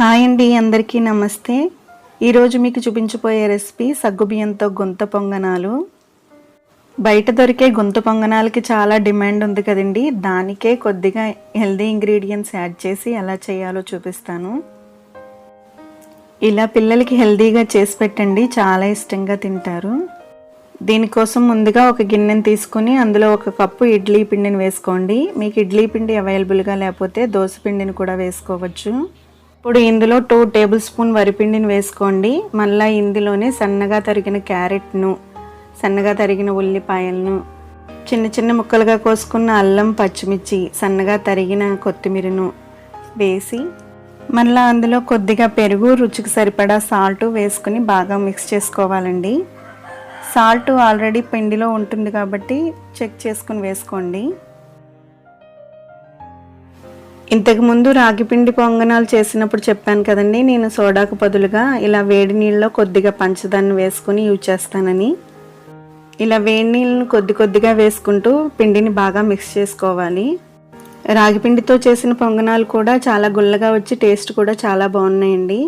Hi అండి అందరికీ నమస్తే. ఈరోజు మీకు చూపించబోయే రెసిపీ సగ్గుబియ్యంతో గుంత పొంగనాలు. బయట దొరికే గుంత పొంగనాలకి చాలా డిమాండ్ ఉంది కదండి. దానికే కొద్దిగా హెల్దీ ఇంగ్రీడియంట్స్ యాడ్ చేసి ఎలా చేయాలో చూపిస్తాను. ఇలా పిల్లలకి హెల్దీగా చేసి పెట్టండి చాలా ఇష్టంగా తింటారు. దీనికోసం ముందుగా ఒక గిన్నెని తీసుకుని అందులో ఒక కప్పు ఇడ్లీ పిండిని వేసుకోండి. మీకు ఇడ్లీ పిండి అవైలబుల్గా లేకపోతే దోశ పిండిని కూడా వేసుకోవచ్చు. ఇప్పుడు ఇందులో టూ టేబుల్ స్పూన్ వరిపిండిని వేసుకోండి. మళ్ళీ ఇందులోనే సన్నగా తరిగిన క్యారెట్ను సన్నగా తరిగిన ఉల్లిపాయలను చిన్న చిన్న ముక్కలుగా కోసుకున్న అల్లం పచ్చిమిర్చి సన్నగా తరిగిన కొత్తిమీరను వేసి మళ్ళీ అందులో కొద్దిగా పెరుగు రుచికి సరిపడా సాల్ట్ వేసుకుని బాగా మిక్స్ చేసుకోవాలండి. సాల్ట్ ఆల్రెడీ పిండిలో ఉంటుంది కాబట్టి చెక్ చేసుకుని వేసుకోండి. ఇంతకుముందు రాగిపిండి పొంగనాలు చేసినప్పుడు చెప్పాను కదండి నేను సోడాకు బదులుగా ఇలా వేడి నీళ్ళలో కొద్దిగా పంచదాన్ని వేసుకుని యూజ్ చేస్తానని. ఇలా వేడి నీళ్ళను కొద్ది కొద్దిగా వేసుకుంటూ పిండిని బాగా మిక్స్ చేసుకోవాలి. రాగిపిండితో చేసిన పొంగనాలు కూడా చాలా గుల్లగా వచ్చి టేస్ట్ కూడా చాలా బాగున్నాయండి.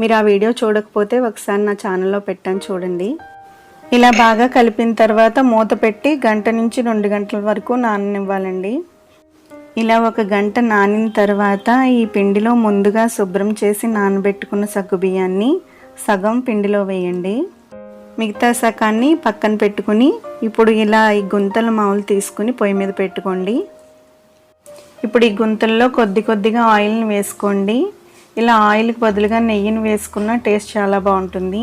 మీరు ఆ వీడియో చూడకపోతే ఒకసారి నా ఛానల్లో పెట్టాను చూడండి. ఇలా బాగా కలిపిన తర్వాత మూత పెట్టి గంట నుంచి రెండు గంటల వరకు నాననివ్వాలండి. ఇలా ఒక గంట నానిన తర్వాత ఈ పిండిలో ముందుగా శుభ్రం చేసి నానబెట్టుకున్న సగ్గు బియ్యాన్ని సగం పిండిలో వేయండి. మిగతా సగాన్ని పక్కన పెట్టుకుని ఇప్పుడు ఇలా ఈ గుంతల మావులు తీసుకుని పొయ్యి మీద పెట్టుకోండి. ఇప్పుడు ఈ గుంతల్లో కొద్ది కొద్దిగా ఆయిల్ని వేసుకోండి. ఇలా ఆయిల్కి బదులుగా నెయ్యిని వేసుకున్న టేస్ట్ చాలా బాగుంటుంది.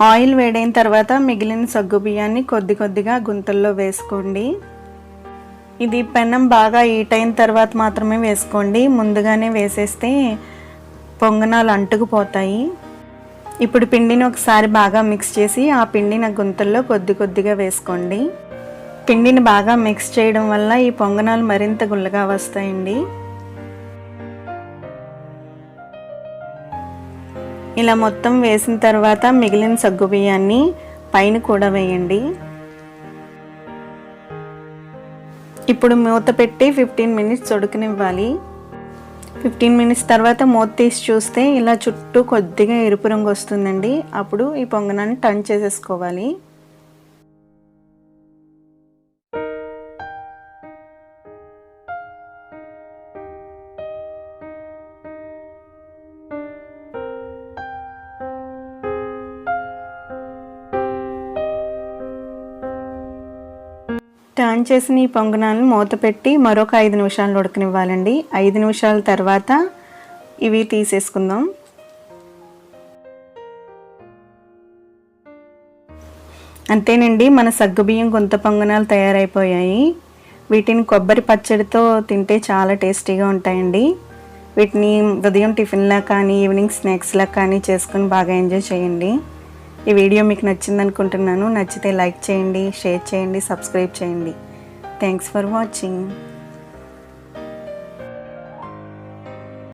ఆయిల్ వేడైన తర్వాత మిగిలిన సగ్గు బియ్యాన్ని కొద్ది కొద్దిగా గుంతల్లో వేసుకోండి. ఇది పెనం బాగా హీట్ అయిన తర్వాత మాత్రమే వేసుకోండి. ముందుగానే వేసేస్తే పొంగనాలు అంటుకుపోతాయి. ఇప్పుడు పిండిని ఒకసారి బాగా మిక్స్ చేసి ఆ పిండిని గుంతల్లో కొద్ది కొద్దిగా వేసుకోండి. పిండిని బాగా మిక్స్ చేయడం వల్ల ఈ పొంగనాలు మరింత గుల్లగా వస్తాయండి. ఇలా మొత్తం వేసిన తర్వాత మిగిలిన సగ్గు బియ్యాన్ని పైన కూడా వేయండి. ఇప్పుడు మూత పెట్టి ఫిఫ్టీన్ మినిట్స్ ఉడకనివ్వాలి. ఫిఫ్టీన్ మినిట్స్ తర్వాత మూత తీసి చూస్తే ఇలా చుట్టూ కొద్దిగా ఎరుపు రంగు వస్తుందండి. అప్పుడు ఈ పొంగనాన్ని టర్న్ చేసేసుకోవాలి. టర్న్ చేసిన ఈ పొంగనాలను మూత పెట్టి మరొక ఐదు నిమిషాలు ఉడకనివ్వాలండి. ఐదు నిమిషాల తర్వాత ఇవి తీసేసుకుందాం. అంతేనండి మన సగ్గుబియ్యం గుంత పొంగనాలు తయారైపోయాయి. వీటిని కొబ్బరి పచ్చడితో తింటే చాలా టేస్టీగా ఉంటాయండి. వీటిని ఉదయం టిఫిన్లా కానీ ఈవినింగ్ స్నాక్స్లా కానీ చేసుకుని బాగా ఎంజాయ్ చేయండి. ఈ వీడియో మీకు నచ్చింది అనుకుంటున్నాను నచ్చితే లైక్ చేయండి షేర్ చేయండి సబ్స్క్రైబ్ చేయండి. Thanks for watching